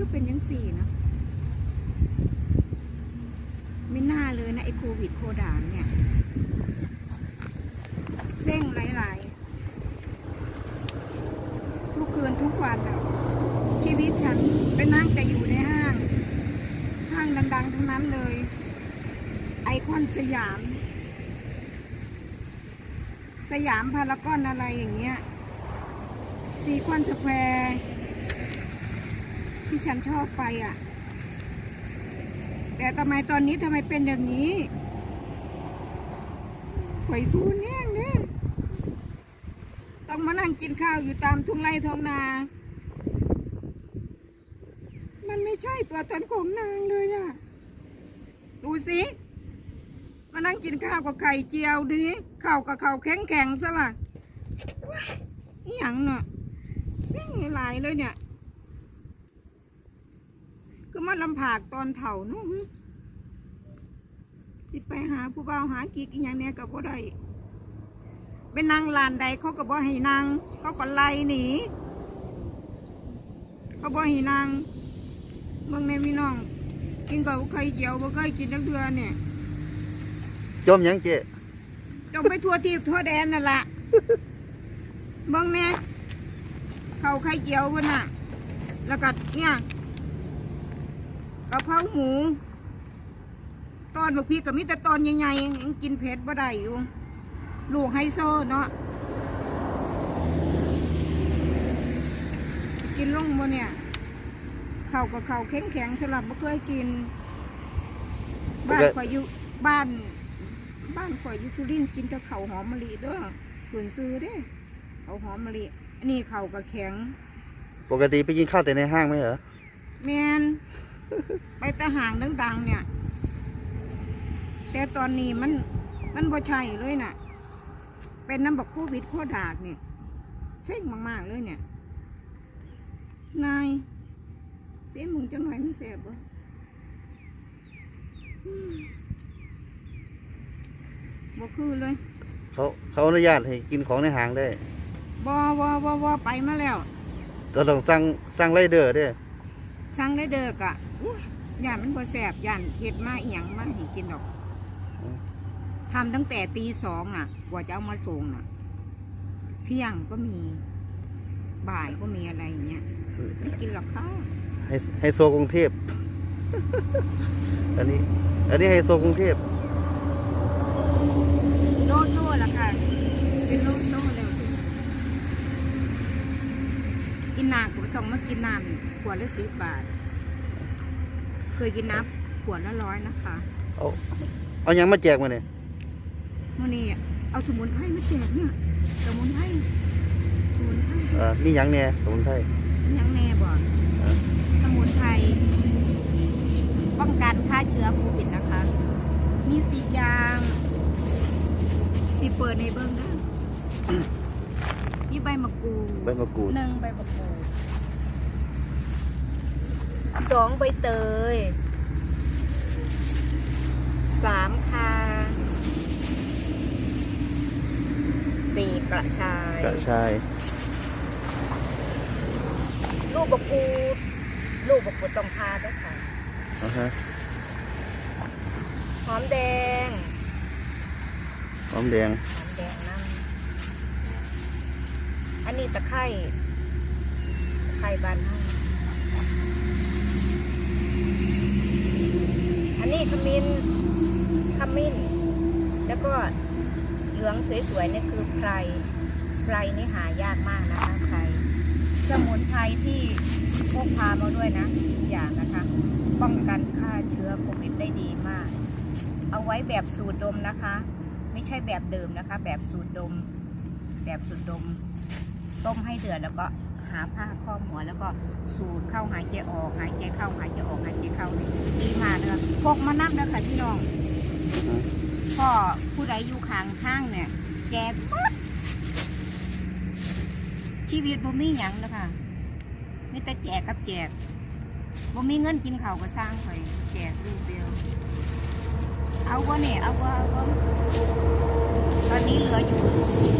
ก็เป็นยังสี่เนาะไม่น่าเลยนะไอ้โควิดโคดานเนี่ย เส้งหลายๆทุกคืนทุกวันอะชีวิตฉันไปนั่งแต่อยู่ในห้าง ห้างดังๆทั้งนั้นเลย ไอคอนสยาม สยามพารากอนอะไรอย่างเงี้ยซีคอนสแควร์ ที่ฉันชอบไปอะ แต่ทำไมตอนนี้ทำไมเป็นอย่างนี้หวยซูนแน่เนี่ยต้องมานั่งกินข้าวอยู่ตามทุ่งไร่ท้องนา มันไม่ใช่ตัวตนของนางเลยอะ ดูสิมานั่งกินข้าวกับไข่เจียวดิข้าวกับข้าวแข็งแข็งซะละว้ายอหย่างเนาะซิ่งหลายเลยเนี่ย ก็มาลำผากตอนเถ่าเนู้นติดไปหาผู้บ่าวหากิ๊กอหย่างเนี้ยกับบ่ได้ไปนั่งลานใดเขาก็บ่ให้นั่งเขาก็ไล่หนีเขาบ่ให้นั่งเมืองในพี่น้อง กินกับไข่เจียวบ่เคยกินนักเดือนเนี่ยจมหยังเจ๊จงไปทั่วทีบทั่วแดนนั่นละเบิ่งแน่เขาไข่เจียวพุ่นน่ะ แล้วก็เนี่ย กะเพราหมู ตอนบักพีกับมิแต่ตอนใหญ่ๆยังกินเผ็ดบ่ได้อยู่ ลูกไฮโซเนาะ กินลงบ่เนี่ย เข่าวกับเข่าวแข็งแข็งๆสลับบ่เคยกิน บ้านข่อยอยู่บ้าน บ้านข่อยอยู่สุรินทร์กินแต่ข้าวหอมมะลิเด้อขืนซื้อเด้ข้าวหอมมะลิอันนี้ข้าวกับแข็ง ปกติไปกินข้าวแต่ในห้างไหมเหรอ แมน ไปแตะห่างดังๆเนี่ย แต่ตอนนี้มันมันบ่ใช่เลยน่ะ เป็นน้ำบักโควิดโคดากเนี่ยเซ็งมากๆเลยเนี่ย นายเสียมึงจังหน่อยมันแสบบ่อืมบ่คือเลย เขาเขาอนุญาตให้กินของในห้างได้บ่บ่บ่บ่ไปมาแล้ว ก็ต้องสั่งสั่งไรเดอร์เด้อสั่งได้เด้อกะอุ๊ ยย่านมันบ่แสบย่านเฮ็ดมาอีหยังมาให้กินดอกทำตั้งแต่ตีสองน่ะ กว่าจะเอามาส่งน่ะ เที่ยงก็มีบ่ายก็มีอะไรอย่างเงี้ยไม่กินหรอกค่ะไฮไฮโซกรุงเทพ อันนี้ อันนี้ไฮโซกรุงเทพโลโซ่ละค่ะ เป็นโลโซ่เร็วกินน้ำก็ไม่ต้องมากินน้ำขวดละสิบบาท เคยกินน้ำขวดละร้อยนะคะเอาเอาหยังมาแจกมาเนี่ยมื่อนี้เอาสมุนไพรมาแจกเนี่ยสมุนไพรสมุนไพรเอ่อนี่หยังเนี่ยสมุนไพร ยังแน่บอกเออ สมุนไพรป้องกันฆ่าเชื้อโควิดนะคะ มีสียางสีเปิดในเบิ้งนะมีใบมะกรูดใบมะกรูดหนึ่งใบมะกรูด สองใบเตยสามคาสี่กระชายกระชาย ลูกบกรูดลูกบกรูดต้องทาด้วยค่ะอ่าฮะหอมแดงหอมแดงหอมแดงนั่นอันนี้ตะไคร่ตะไคร่บานให้อันนี้ ขมิ้นขมิ้น แล้วก็เหลืองสวยๆนี่คือไพรไพรนี่หายากมากนะคะไพรสมุนไพรที่พกพามาด้วยนะสิบอย่างนะคะ ป้องกันฆ่าเชื้อโควิดได้ดีมาก เอาไว้แบบสูตรดมนะคะ ไม่ใช่แบบเดิมนะคะ แบบสูตรดม แบบสูตรดม ต้มให้เดือดแล้วก็ หาผ้าครอบหัวแล้วก็สูดเข้าหายใจออกหายใจเข้าหายใจออกหายใจเข้านี่ดีมากเลยพกมานับนะคะพี่น้องพ่อผู้ใดอยู่ข้างข้างเนี่ยแจกปึ๊ดชีวิตบ่มีหยังนะคะมีแต่แจกกับแจกบ่มีเงินกินข้าวก็สร้างข่อยแจกลูกเดียว เอาวะเนี่ยเอาวะเอาวะตอนนี้เหลืออยู่สี่